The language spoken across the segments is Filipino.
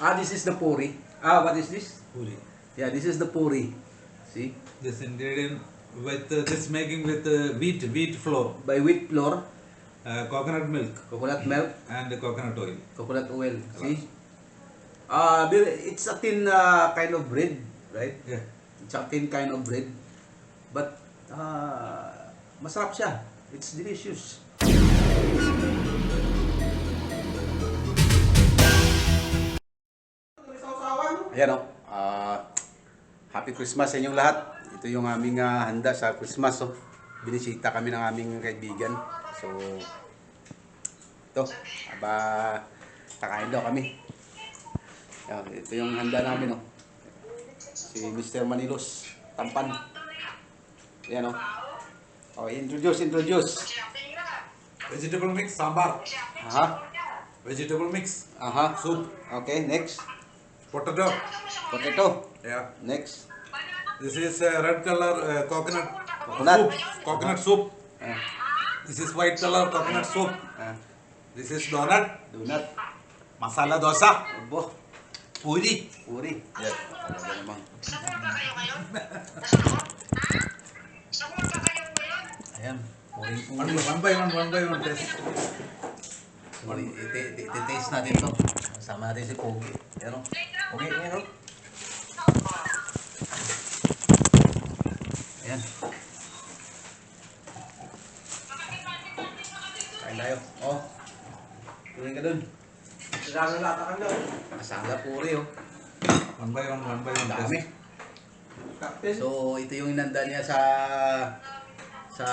Ah, this is the puri. Ah, what is this? Puri. Yeah, this is the puri. See? This ingredient with uh, this making with uh, wheat wheat flour, By wheat flour, uh, coconut milk coconut milk, and coconut oil. coconut oil. See? Ah, there- it's a thin uh, kind of bread, right? Yeah. It's a thin kind of bread. But, ah, masarap siya. It's delicious. Ayan o. Ah, happy Christmas sa inyong lahat. Ito yung aming ah, handa sa Christmas. Oh. Binisita kami ng aming kaibigan. So, ito. Aba, kakain daw kami. Ayan, ito yung handa namin. Oh. Si Mr. Manilos. Tampan. Ayan o. Oh. introduce, introduce. Vegetable mix, sambar. Aha. Vegetable mix, Aha. soup, Okay, next. Potato. Potato. Yeah. Next. This is uh, red color uh, coconut, Coconut. soup. Coconut soup. Ah, This is white color coconut soup. ah, This is donut. donut. Masala dosa. Abo. Puri. Puri. Namang. Ayan. Puri puri. one by one, one by one test. Iti- iti-taste natin to. Sama natin si Pogi. Yan o. Pogi, yan o. Ayan. Kain tayo. Oh. Tuloy ka dun. Lalata ka na. Masala puri oh. One by one, one by one Dami. So, ito yung inanda niya sa sa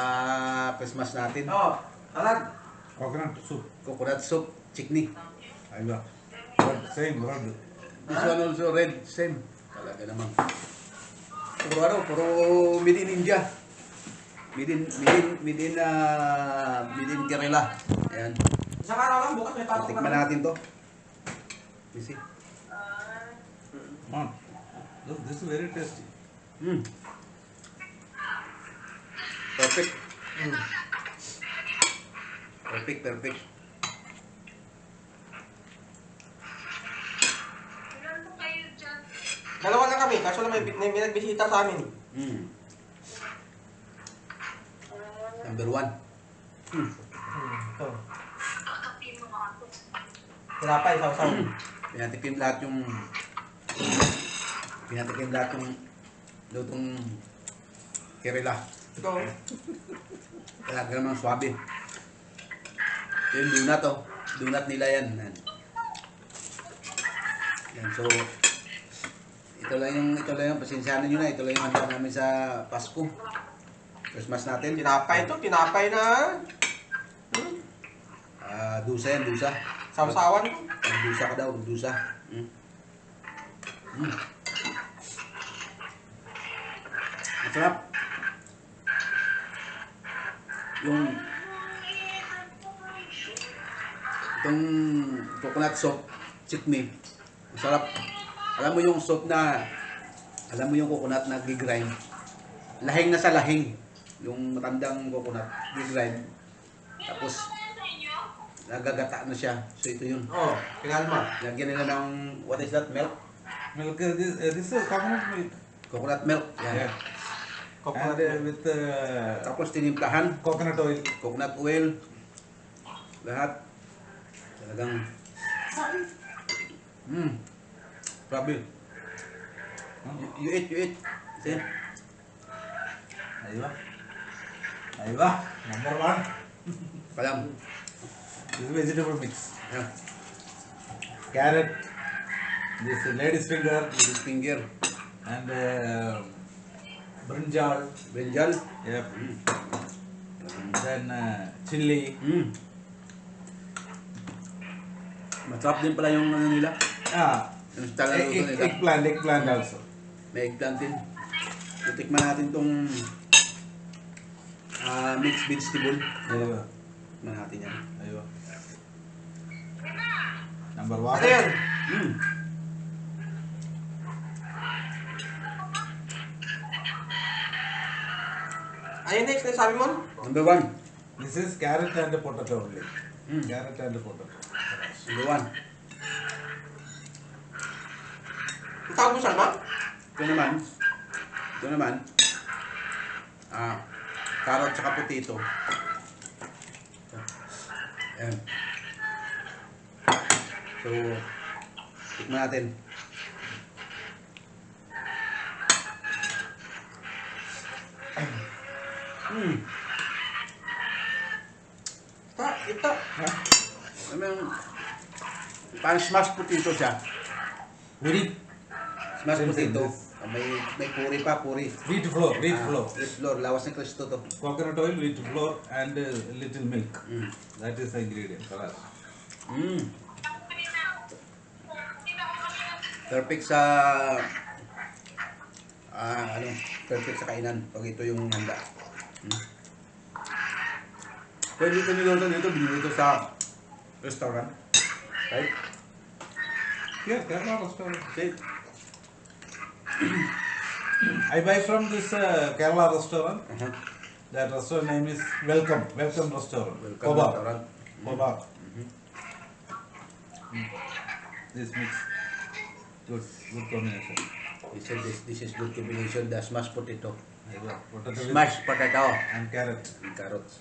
Christmas natin. Oh, alag. Coconut soup. Coconut soup, chikni. Aywa. Red, same, red. This one also red, same. Talaga naman. Puro ano, puro made in India. Made in, made in, made in, uh, made in Kerala. Ayan. Isang araw lang, bukas may pasok Tikman natin to. See? Mm. Look, this is very tasty. Mm. Perfect. Perfect, perfect. Dalawa lang kami, kaso lang may, may, may nagbisita sa amin. Mm. Number one. Mm. Ito. Tinapay, sausaw. Pinatikim lahat yung pinatikim lahat yung lutong Kerala. Ito. Talaga namang swabe. Ito yung donut oh. Donut nila yan. Yan. Yan, so ito lang yung ito lang yung pasensyahan niyo na ito lang yung handa namin sa Pasko. Christmas natin. Tinapay ito, tinapay na. Hmm. Ah, dusa yan, dusa. Sausawan ko. Dusa ka daw, dusa. Mm. Mm. Masarap. Yung itong coconut soup, chutney, masarap. Alam mo yung soup na, alam mo yung coconut na gigrind, lahing na sa lahing, yung matandang coconut, gigrind, tapos nagagata na siya. So ito yun. Oh, pinalma. Lagyan nila ng, what is that, milk? Milk, uh, this, uh, this is coconut milk. Coconut milk. Yan. Yeah. Coconut. And uh, with uh, Tapos tinimplahan, coconut oil. coconut oil, lahat. Talagang, mm, grabe. You, you eat, you eat. See? Aywa. Aywa. Number one. Kalam. This is vegetable mix. Yan. Carrot. This is lady's finger. Little finger. And uh, brinjal. Brinjal. Yep. Mm. Then uh, chili. Mm. Masarap din pala yung ano nila. Ah, Yung style na luto nila. eggplant, eggplant also. May eggplant din. Titikman natin tong ah, mixed vegetable. Aywa. Tikman natin yan. Aywa. Number one. Mm. Ano yung next na sabi mo? Number one. This is carrot and potato only. Mm. Carrot and potato. Number one. Ang tawag mo, Salma? Ito naman, ito naman, ah, carrot tsaka potato. Ayan. So, tikman natin. Hmm, Ita, ita. ha? Ano yung, parang smashed potato siya. Very Potato. yes. Ah, May, may puri pa, puri. wheat flour, wheat Ah, flour. wheat flour, lawas ng Kristo to. Coconut oil, wheat flour, and uh, little milk. Mm. That is the ingredient for us. Mm. Perfect sa ah ano, perfect sa kainan pag ito yung handa. Mm. Pwede ito niluto dito, binili ito sa restaurant. Right? Here, Kerala restaurant. Okay. I buy from this uh, Kerala restaurant. Uh-huh. That restaurant name is Welcome, Welcome Restaurant. Welcome Koba. restaurant. Koba. Mhm. Mm. This mix. Good, good combination. This is this, this is good combination, the smashed potato. Potato Smashed potato and carrot. and carrots.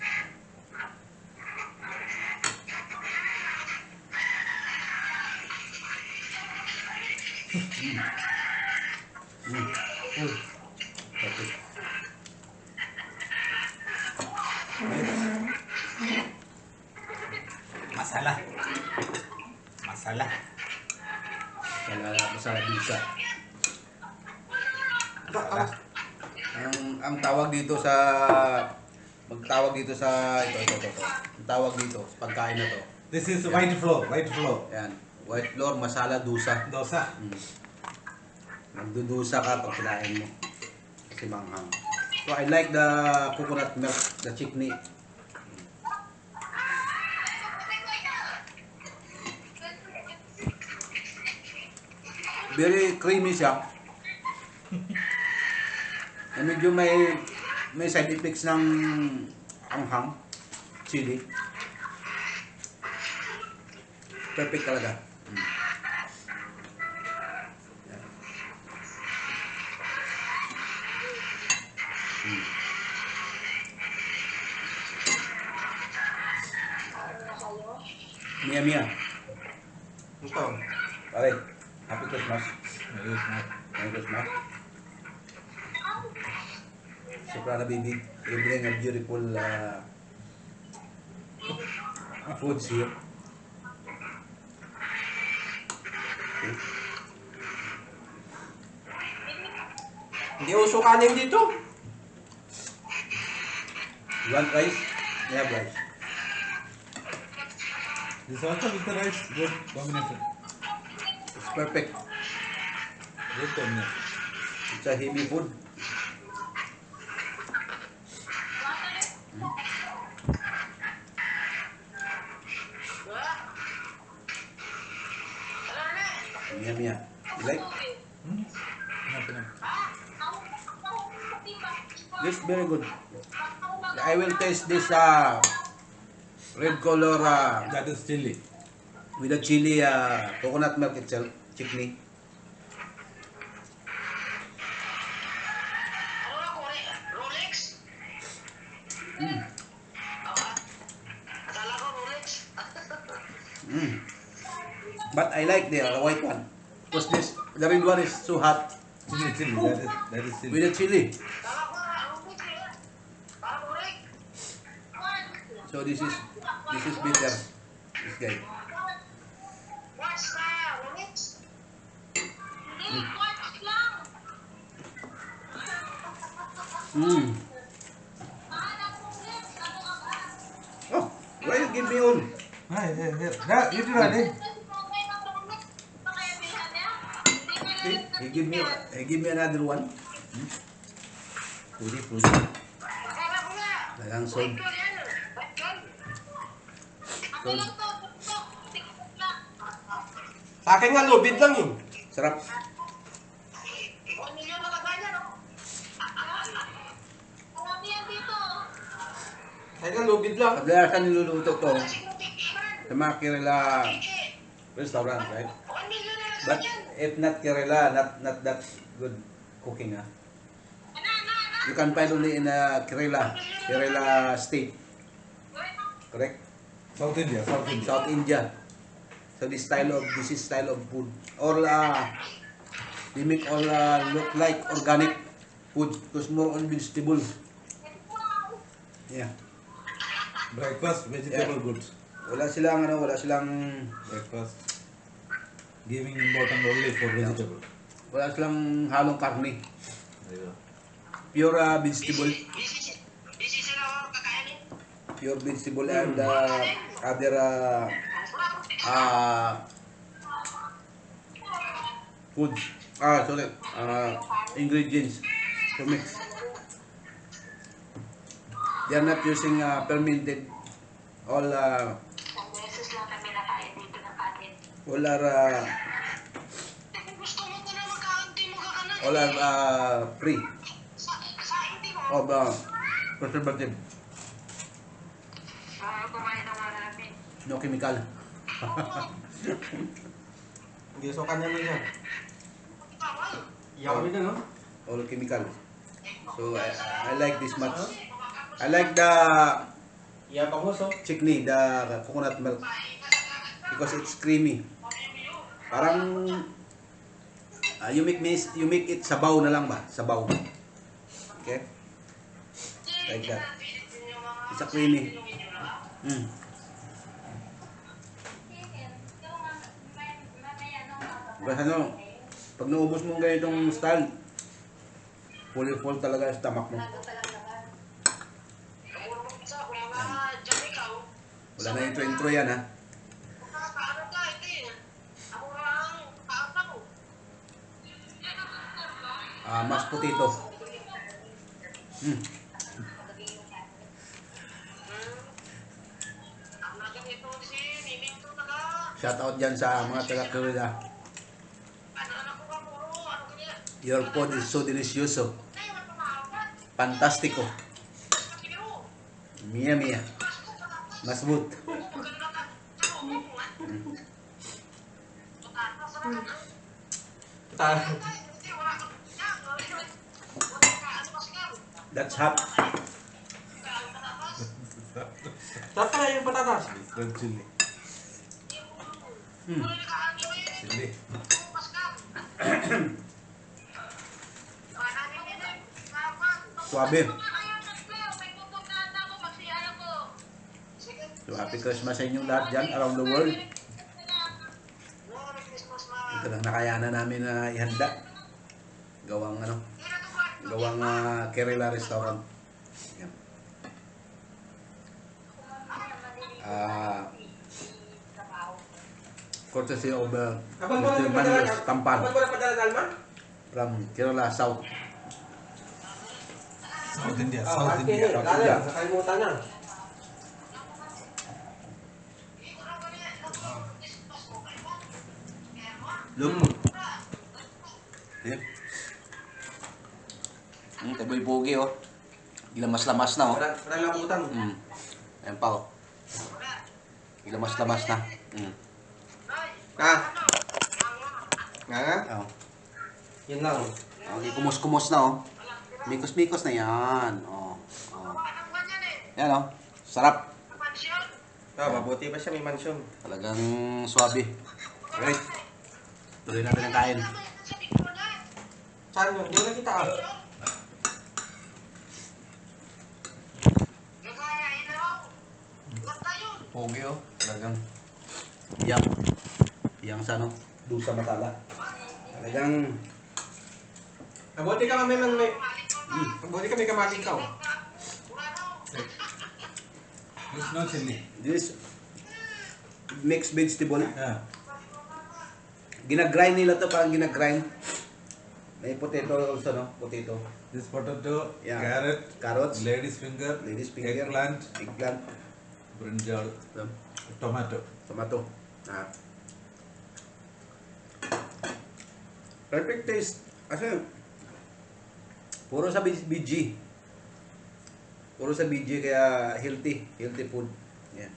Mm. Mm. Perfect. Masala. Masala. Masala, masala bisa. Ah. Ang ang tawag dito sa magtawag dito sa ito ito ito. ito. Ang tawag dito sa pagkain na to. This is white flour, white flour. Ayan, white flour masala dusa. Dosa. Mm. Magdudusa ka pag kinain mo. Kasi manghang. So I like the coconut milk, the chikni. Very creamy siya. Na medyo may may side effects ng anghang, chili. Perfect talaga. Merry Christmas. Soprano baby, you bring a beautiful uh, foods here. Okay. Hindi uso kanin dito. You want rice? We have rice. This also with the rice, good combination. It's perfect. Good combination. It's a heavy food. Mia Mia. You like? Hmm? This very good. I will taste this uh, red color uh, That is chili. with the chili uh, coconut milk itself, chikni. But I like the uh, white one. Because this, the red one is too hot Chili, chili. That is, that is chili. with the chili. Akala ko Rolex eh. Parang Rolex. So this is this is bitter. This guy. Mm. Oh, why you give me all? Ah, here, here. Yeah, eat it, Adi. See, he give me he give me another one. Hmm? Pudi, pudi. Akala ko nga. Nalangsog. Ito yan. Ito. Sa akin nga, lubid lang eh. Sarap. One million na lagay yan, oh. Sa akin nga, lubid lang. Kadalasan niluluto to Sino tikman? sa mga Kerala Kiki. restaurant, right? One million na But if not Kerala, not not that good cooking ah. You can find only in uh, Kerala, Kerala state. Correct? South India, South India. South India. So this style of this is style of food. All uh, they make all uh, look like organic food because more on vegetable. Yeah. Breakfast, vegetable goods. Wala silang ano, wala silang Breakfast. Giving important only for vegetable. wala silang halong karne. Ayun. Pure uh, vegetable, oh, pure vegetable and uh, other uh, uh, food. Ah, sorry. Uh, ingredients to mix. They are not using uh, fermented. All uh, Uh, Kung gusto mo ko na magkaanti mo ka na. all are uh, free Sa, sa hindi mo. of uh, preservative, Ah, kumain ng marami. no chemical. Niya niya. Bawal. Iyak kami na, no? all chemical. So I, I like this much. I like the Iyak ako, so. chickney, the coconut milk because it's creamy. Parang ah, you make me you make it sabaw na lang ba? Sabaw. Okay? Like that. It's a creamy. Mm. Kasi ano, pag naubos mo ganitong style, fully full talaga ang stomach mo. Wala na intro-intro yan ha. Nakakaano ka, hindi. Ako nga ang kaata ko. Ah, mashed potato. Mm. Ang naganito si Miming to taga. Shout out dyan sa mga taga Korea. Ano anak ko ka puro, ano kanya. Your food is so delicious. Oh. Ay, wala pa maapat. Fantastico. Sige mo. Mia mia. Masbut. Maganda ka. Sa mo mo nga. Patata, sarap ka. Ta Hindi, wala ka. Yan, wala ka. Ano mas nga? That's hot. Pala yung patatas. Red chili. Mm. Ano eh. Chili. Suabe. So happy Christmas sa inyong lahat dyan around the world. Ito lang nakayanan namin na ihanda. Gawang ano, gawang uh, Kerala restaurant. Yan. Ah, courtesy of uh, Abang mo Mr. lang padala Manios ka. Tampan Abang mo lang padala kalma? from Kerala South. South India, Oh, South akin India. eh. South Lalo, India. nakalimutan na. Look. Yan. Hmm, taboy pogi oh. Gilamas-lamas na oh. Wala, wala lambutan. Hmm. Ayan pa oh. Gilamas-lamas na. Hmm. Ha? Nga nga? Oh. Yun lang. Okay, kumos-kumos na oh. Mikos-mikos na yan. Oh. oh. Yan oh. Sarap. Ah, mabuti pa siya may mansyon. Talagang swabe. Right. Tuloy natin ang kain. Saan yun? Hindi na kita ah. Pogi oh. Talagang yang yang sa ano? Doon sa matala. Talagang Mabuti ka kami man may... Mabuti ka may kamaling ka oh. There's no chili. this mixed vegetable. Yeah. Ginagrind nila to parang ginagrind. May potato also no? Potato. This potato, Yeah. carrot, Carrots. lady's finger, Ladies finger. eggplant, Eggplant. Brinjal, tomato. Tomato. Ah. Perfect taste. Kasi, puro sa BG. Puro sa BG kaya healthy. Healthy food. Yan.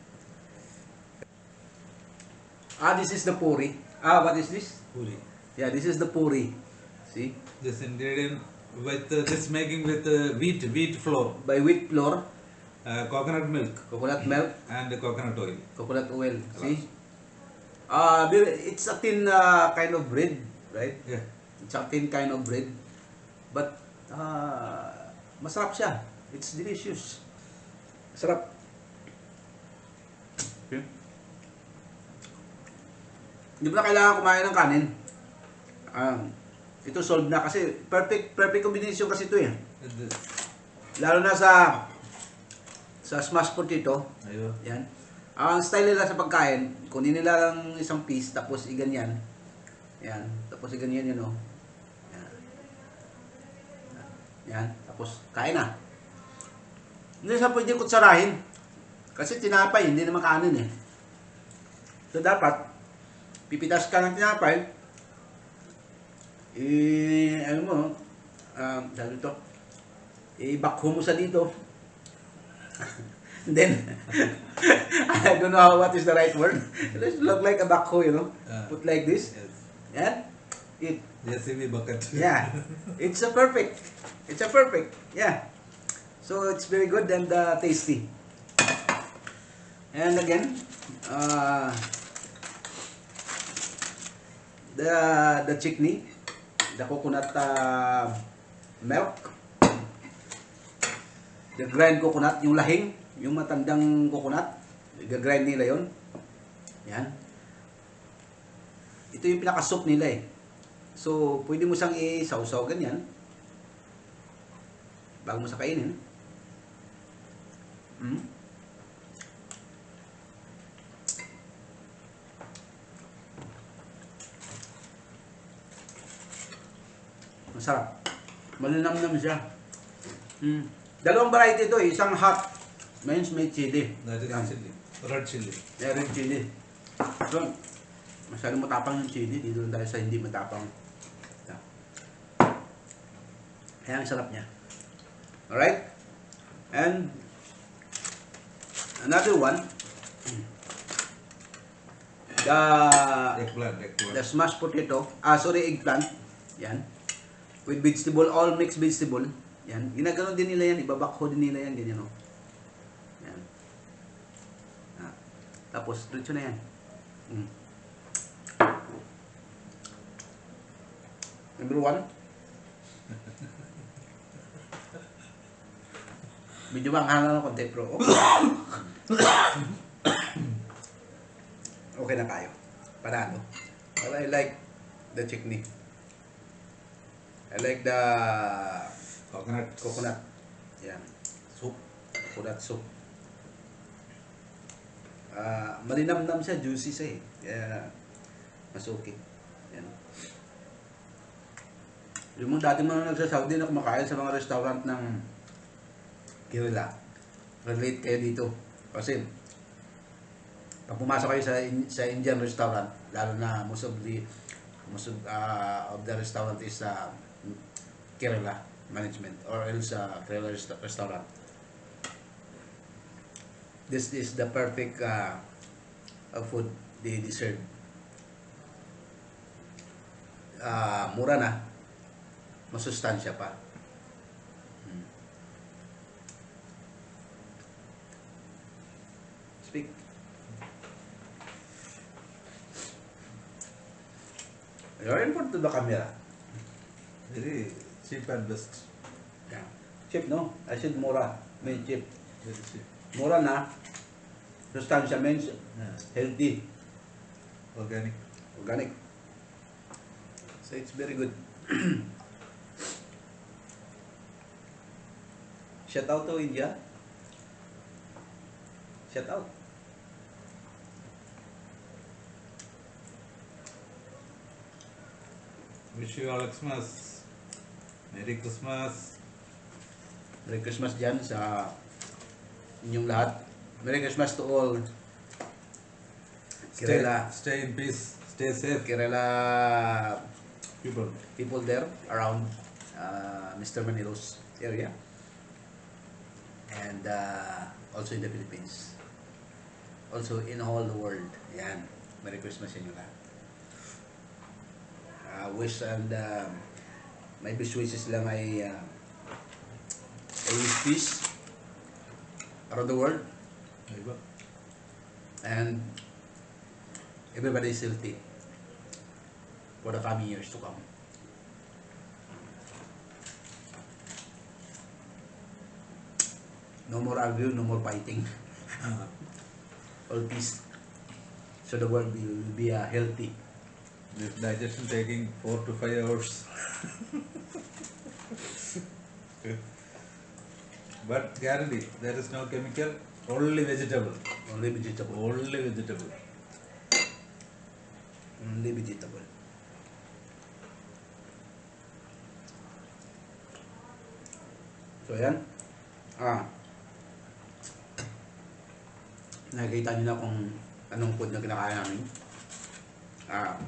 Ah, this is the puri. Ah, what is this? Puri. Yeah, this is the puri. See? This ingredient with uh, this making with uh, wheat wheat flour, By wheat flour, uh, coconut milk, coconut milk, and coconut oil. coconut oil. See? Uh, it's a thin uh, kind of bread, right? Yeah. It's a thin kind of bread. But, ah, masarap siya. It's delicious. Sarap. Okay. Hindi mo na kailangan kumain ng kanin. Um, ito solved na kasi perfect perfect combination kasi ito eh. Lalo na sa sa smashed potato. Ayo. Yan. Ang style nila sa pagkain, kunin nila lang isang piece tapos iganyan. Yan. Tapos iganyan yun oh. Yan. Yan. Tapos kain na. Hindi siya pwede kutsarahin. Kasi tinapay, hindi naman kanin eh. So dapat, pipitas ka ng tinapay, eh, ano mo, um, dahil ito, i-bakho mo sa dito. Then, I don't know how, what is the right word. It look like a backhoe, you know. Ah. Put like this. Yes. Yeah. It, JCB bucket. yeah. It's a perfect. It's a perfect. Yeah. So it's very good and uh, tasty. And again, uh, the the chickney, the coconut uh, milk, the grind coconut, yung lahing, yung matandang coconut, i-grind nila yon. Yan. Ito yung pinaka-soup nila eh. So, pwede mo siyang i-sausaw ganyan. Bago mo sa kainin. Mm. Masarap. Malinamnam siya. Mm. Dalawang variety ito eh. Isang hot. Means may chili. Yan. chili. Red chili. Meron chili. So, masyadong matapang yung chili. Dito lang tayo sa hindi matapang. Yan. Kaya ang sarap niya. Alright? And another one. The Eggplant. Eggplant. the smashed potato, ah sorry, eggplant. Yan. With vegetable, all mixed vegetable. Yan. Ginaganon din nila yan, ibabakho din nila yan, ganyan o. Yan. Ah. Tapos, diretso na yan. Mm. Number one. Medyo manghanga ng konti, bro. okay na tayo. Panalo. But I like the chickney. I like the Coconut. coconut. Yan. Soup. Coconut soup. Ah, malinamnam siya, juicy siya eh. Kaya, mas okay. Yan. Yung mga dati mga nagsa-Saudi na kumakain sa mga restaurant ng Kerala. Relate kayo dito. Kasi, pag pumasok kayo sa in- sa Indian restaurant, lalo na most of the most of, ah, of the restaurant is sa Kerala management or else uh, Kerala resta- restaurant. This is the perfect uh, uh, food they deserve. Ah, mura na. Masustansya pa. Hmm. Speak. You're in front of the camera. Very cheap and best. Yeah. Cheap, no? I said mura. Mean cheap. Very cheap. Mura na. Sustansya means Yeah. healthy, Organic. organic. So it's very good. Shout out to India. Shout out. Wish you all Xmas. Merry Christmas. Merry Christmas dyan sa inyong lahat. Merry Christmas to all Stay, Kerala. stay in peace. Stay safe, Kerala people. people there around uh, Mr. Manilo's area and uh, also in the Philippines also in all the world yan Merry Christmas sa inyo lahat wish and uh, my best wishes lang ay uh, ay peace around the world and everybody is healthy for the coming years to come. No more argue, no more fighting. Ah. All peace. So the world will be uh, healthy. This digestion taking four to five hours. but guarantee there is no chemical, only vegetable. Only vegetable. Only vegetable. Only vegetable. So yan. Ah. Nakikita niyo na kung anong food na kinakain namin. Ah.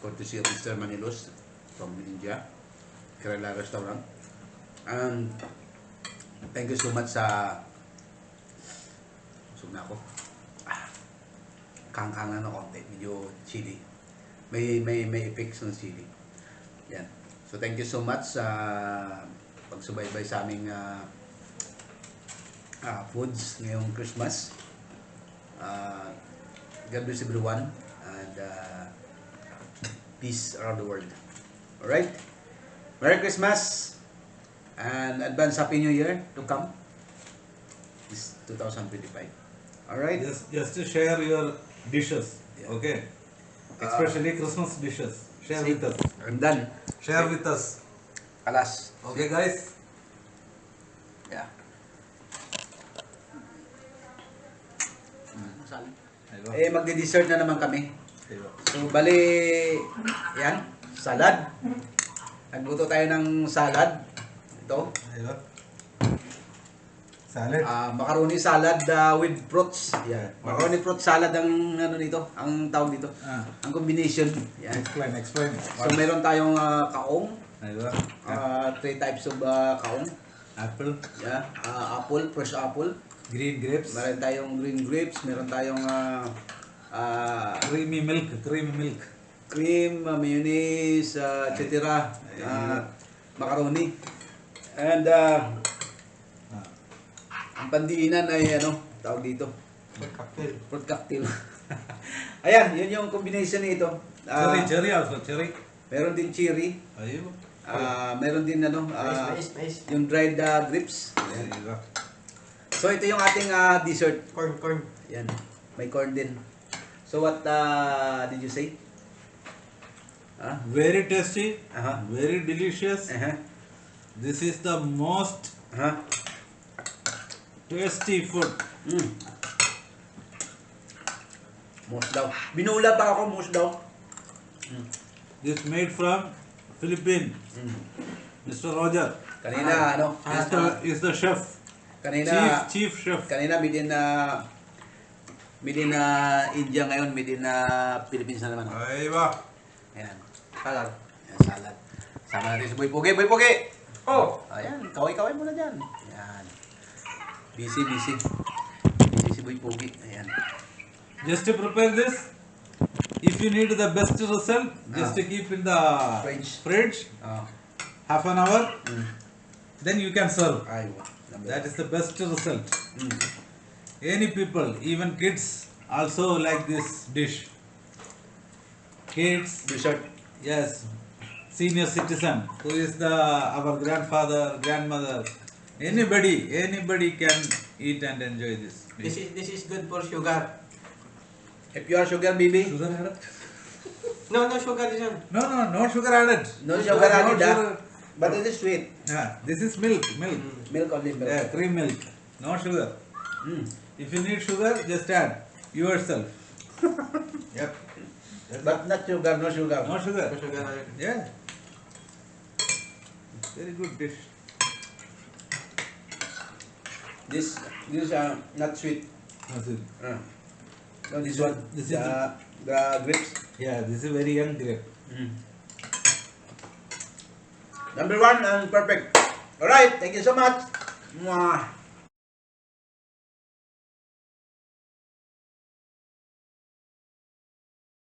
Courtesy of Mr. Manilos from India. Kerala Restaurant. And thank you so much sa Busog na ako. Ah. Kangkang na konti. Medyo chili. May may may effects ng chili. Yan. So thank you so much sa pagsubaybay sa aming ah, ah, foods ngayong Christmas. Uh, God bless everyone and uh, peace around the world. Alright? Merry Christmas and advance Happy New Year to come. This 2025. Alright? Just, just to share your dishes, Yeah. okay? Especially Christmas dishes. Share See? with us. I'm done. Share with us. Alas. Okay, guys? Yeah. Aywa. Eh, magde-dessert na naman kami. So, bali, yan, salad. Nagluto tayo ng salad. Ito, Aywa. Salad. ah macaroni salad ah, with fruits. Yan. Macaroni fruit salad ang ano nito, ang tawag dito. Ah, Ang combination. Yan. explain, explain. So, meron tayong ah, kaong. Aywa. ah, three types of ah, kaong. Apple, Yeah. ah, apple, fresh apple. green grapes, Meron tayong green grapes. Meron tayong ah, ah, creamy milk, cream milk. cream, uh, mayonnaise, uh, etc. Uh, macaroni. And uh, ang pandiinan ay ano, tawag dito, Cocktail. fruit cocktail. Ayan, yun yung combination nito. Ah, cherry, cherry also, cherry. meron din cherry, Aywa. ah, meron din ano, Mais, mais, mais. yung dried uh, grapes. So ito yung ating ah, dessert. Corn, corn. Yan, may corn din. So what uh, did you say? Ah, Very tasty, aha. very delicious. Aha. This is the most Aha. tasty food. Mm. Mousse daw. Binula pa ako, mousse daw. This made from Philippines. Mm. Mr. Roger Kanina, ano, is the is the chef, kanina, chief chief chef. kanina made in na, made in na India ngayon, made in na Philippines na naman. oh. Aywa. Ayan. Salad. Ayan, salad. Sama natin si Boy Pugi. Boy Pugi! Oh! Ayan, kaway-kaway muna dyan. Ayan. Busy, busy. Busy si Boy Pugi. Ayan. Just to prepare this, if you need the best result, just Ah. to keep in the Fridge. fridge Oh. half an hour, Mm. then you can serve. That is the best result. Mm. Any people, even kids, also like this dish. Kids, Dessert. yes, senior citizen, who is the our grandfather, grandmother, anybody, anybody can eat and enjoy this. This is this is good for sugar. If you are sugar baby, Sugar added? No, no sugar this one. No, no, no sugar added. no sugar No added ah. sugar. But it is sweet. Yeah, this is milk, milk. Milk only milk. Yeah, cream milk, no sugar. Mm. If you need sugar, just add yourself. yep. That's But not sugar, no sugar. No sugar. No sugar. Yeah. Very good dish. This, this are not sweet. That's it. Uh. No, this one. This is the, the grapes. Yeah, this is very young grape. Mm. Number one and perfect. Alright, thank you so much. Mwah.